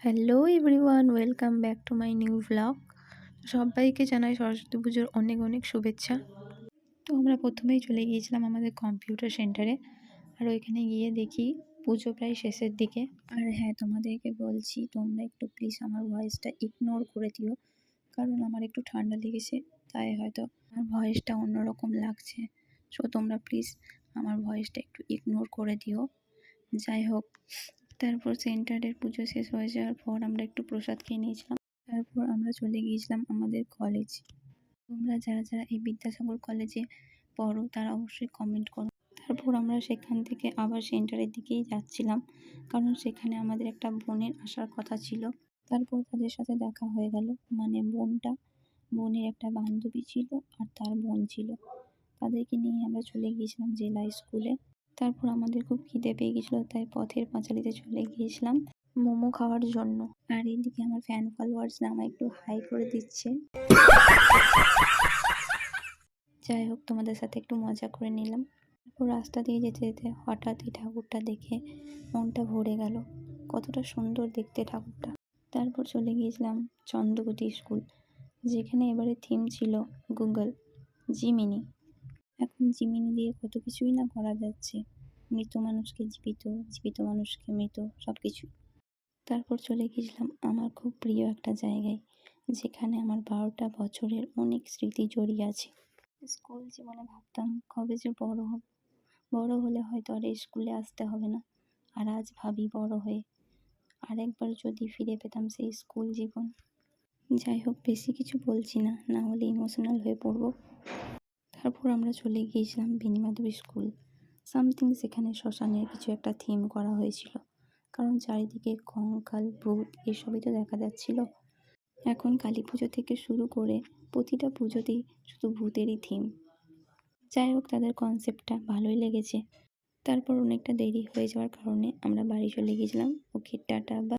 Hello everyone welcome back to my new vlog সবাইকে জানাই সরস্বতী পুজোর অনেক অনেক শুভেচ্ছা। তো আমরা প্রথমেই চলে গিয়েছিলাম আমাদের কম্পিউটার সেন্টারে আর ওইখানে গিয়ে দেখি পুজো প্রায় শেষের দিকে। আর হ্যাঁ তোমাদেরকে বলছি, তোমরা একটু প্লিজ আমার ভয়েসটা ইগনোর করে দিও। কারণ আমার একটু ঠান্ডা লেগেছে, তাই হয়তো আমার ভয়েসটা অন্যরকম লাগছে। সো তোমরা প্লিজ আমার ভয়েসটা একটু ইগনোর করে দিও। যাই হোক তারপর সেন্টারের পুজো শেষ হয়ে যাওয়ার পর আমরা একটু প্রসাদ খেয়ে নিয়েছিলাম। তারপর আমরা চলে গিয়েছিলাম আমাদের কলেজ তোমরা যারা যারা এই বিদ্যাসাগর কলেজে পড়ো, তারা অবশ্যই কমেন্ট করো। তারপর আমরা সেখান থেকে আবার সেন্টারের দিকেই যাচ্ছিলাম, কারণ সেখানে আমাদের একটা বোনের আসার কথা ছিল। তারপর তাদের সাথে দেখা হয়ে গেল। মানে বোনটা বোনের একটা বান্ধবী ছিল আর তার বোন ছিল। তাদেরকে নিয়ে আমরা চলে গিয়েছিলাম জেলা স্কুলে তারপর আমাদের খুব খিদে পেয়ে গেছিল, তাই পথের পাঁচালিতে চলে গিয়েছিলাম মোমো খাওয়ার জন্য। আর এইদিকে আমার ফ্যান ফলোয়ার্স আমায় একটু হাই করে দিচ্ছে। যাই হোক, তোমাদের সাথে একটু মজা করে নিলাম। তারপর রাস্তা দিয়ে যেতে যেতে হঠাৎ এই ঠাকুরটা দেখে মনটা ভরে গেল। কতটা সুন্দর দেখতে ঠাকুরটা। তারপর চলে গিয়েছিলাম চন্দ্রগতি স্কুল যেখানে এবারে থিম ছিল গুগল জিমিনি এখন জিমিনি দিয়ে কত কিছুই না করা যাচ্ছে। মৃত মানুষকে জীবিত জীবিত মানুষকে মৃত সব কিছু তারপর চলে গিয়েছিলাম আমার খুব প্রিয় একটা জায়গায়, যেখানে আমার বারোটা বছরের অনেক স্মৃতি জড়িয়ে আছে। স্কুল জীবনে ভাবতাম কবে যে বড় হব। বড় হলে হয়তো আর স্কুলে আসতে হবে না। আর আজ ভাবি বড় হয়ে আরেকবার যদি ফিরে পেতাম সেই স্কুল জীবন। যাই হোক, বেশি কিছু বলছি না না হলে ইমোশনাল হয়ে পড়ব। তারপর আমরা চলে গিয়েছিলাম বেনিমাধবী স্কুল। সামথিং সেখানে শ্মশানের কিছু একটা থিম করা হয়েছিল। কারণ চারিদিকে কঙ্কাল, ভূত, এসবই তো দেখা যাচ্ছিল। এখন কালী পুজো থেকে শুরু করে প্রতিটা পুজোতেই শুধু ভূতেরই থিম যাই হোক, তাদের কনসেপ্টটা ভালোই লেগেছে। তারপর অনেকটা দেরি হয়ে যাওয়ার কারণে আমরা বাড়ি চলে গিয়েছিলাম। ওকে, টাটা বা